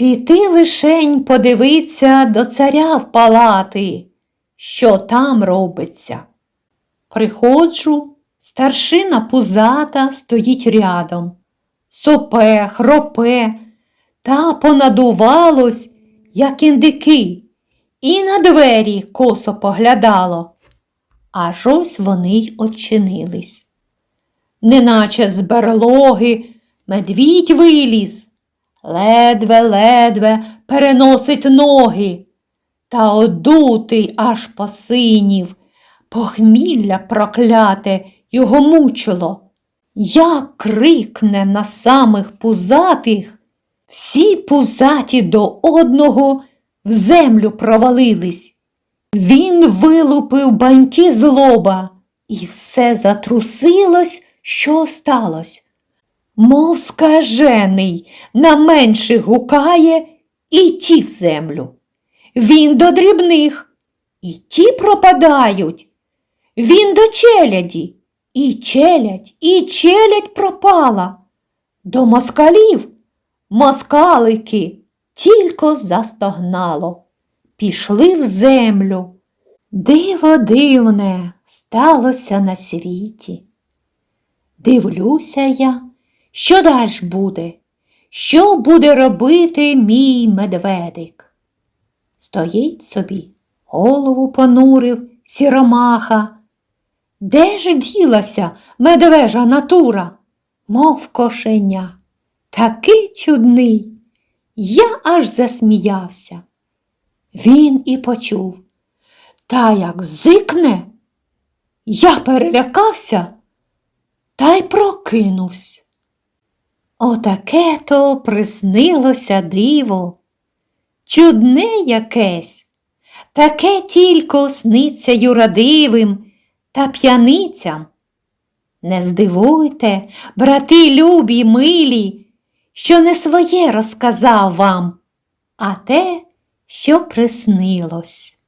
Піти лишень подивиться до царя в палати, що там робиться. Приходжу, старшина пузата стоїть рядом, сопе, хропе, та понадувалось, як індики, і на двері косо поглядало. Аж ось вони й очинились. Неначе з берлоги медвідь виліз, ледве-ледве переносить ноги, та одутий аж посинів, похмілля прокляте його мучило. Як крикне на самих пузатих, всі пузаті до одного в землю провалились. Він вилупив баньки з лоба, і все затрусилось, що сталось. Мов скажений, на менших гукає і ті в землю. Він до дрібних, і ті пропадають. Він до челяді, і челядь, і челядь пропала. До москалів москалики тільки застогнало, пішли в землю. Диво дивне сталося на світі. Дивлюся я, що далі буде, що буде робити мій медведик. Стоїть собі, голову понурив сіромаха. Де ж ділася медвежа натура, мов кошеня? Такий чудний. Я аж засміявся. Він і почув. Та як зикне, я перелякався та й прокинувся. Отаке то приснилося диво, чудне якесь, таке тільки сниться юрадивим та п'яницям. Не здивуйте, брати любі, милі, що не своє розказав вам, а те, що приснилось.